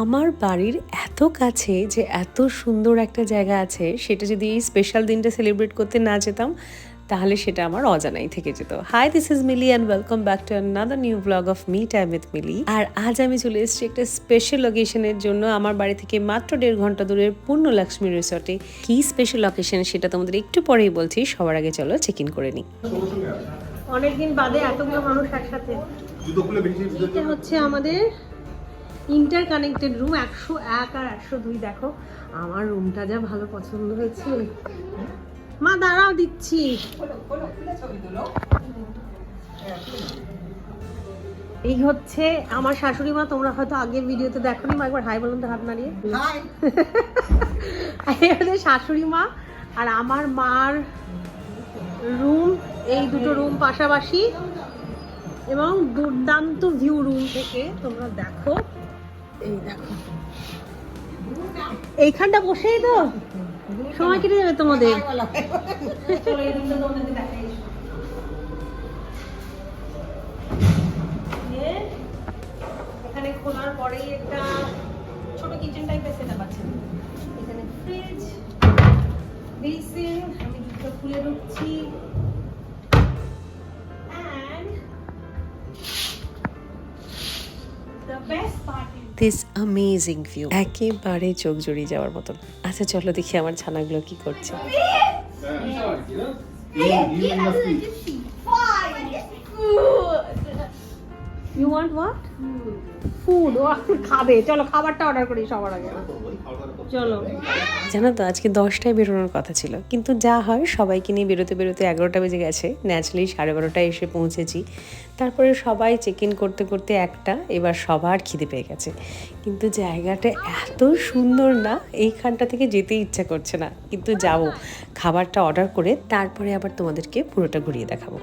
আমার বাড়ির এত কাছে যে এত সুন্দর একটা জায়গা আছে, সেটা যদি এই স্পেশাল দিনটা সেলিব্রেট করতে না যেতাম, তাহলে সেটা আমার অজানাই থেকে যেত। Hi this is Mili and welcome back to another new blog of me time with Mili আর আজ আমি চলে এসেছি একটা স্পেশাল লোকেশনের জন্য আমার বাড়ি থেকে মাত্র দেড় ঘণ্টা দূরের পূর্ণ লক্ষ্মী রিসর্টে কি স্পেশাল লোকেশন সেটা তোমাদের একটু পরেই বলছি, সবার আগে চলো চেক ইন করে নিই। অনেকদিন বাদে এতগুলো মানুষ একসাথে। এটা হচ্ছে আমাদের ইন্টার কানেক্টেড রুম একশো এক আর একশো দুই দেখো। আমার রুমটা যা ভালো পছন্দ হয়েছে। মা দাঁড়াও দিচ্ছি। এই হচ্ছে আমার শাশুড়ি মা তোমরা হয়তো আগের ভিডিওতে দেখোনি মা একবার হাই বলুন তো হাত নাড়িয়ে। এই হচ্ছে শাশুড়ি মা আর আমার মার রুম এই দুটো রুম পাশাপাশি এবং দুর্দান্ত ভিউ রুম থেকে তোমরা দেখো। এই দেখো। এইখানটা বসেই তো? সময় কেটে যাবে তোমাদের। এখানে খোলার পরেই একটা ছোট কিচেন টাইপের এখানে ফ্রিজ বেসিন আমি দুটো খুলে ঢুকছি দিস অ্যামেজিং ভিউ একেবারে চোখ জড়িয়ে যাওয়ার মতন আচ্ছা চলো দেখি আমার ছানাগুলো কি করছে you want what? ফুড ও, খাবে। চলো, খাবারটা অর্ডার করি সবার আগে। চলো। জানো তো, আজকে দশটায় বেরোনোর কথা ছিল। কিন্তু যা হয়, সবাইকে নিয়ে বেরোতে বেরোতে এগারোটা বেজে গেছে। ন্যাচারালি সাড়ে বারোটায় এসে পৌঁছেছি। তারপরে সবাই চেক ইন করতে করতে একটা, এবার সবার খিদে পেয়ে গেছে। কিন্তু জায়গাটা এত সুন্দর না, এইখানটা থেকে যেতে ইচ্ছা করছে না। কিন্তু যাব। খাবারটা অর্ডার করে তারপরে আবার তোমাদেরকে পুরোটা ঘুরিয়ে দেখাবো।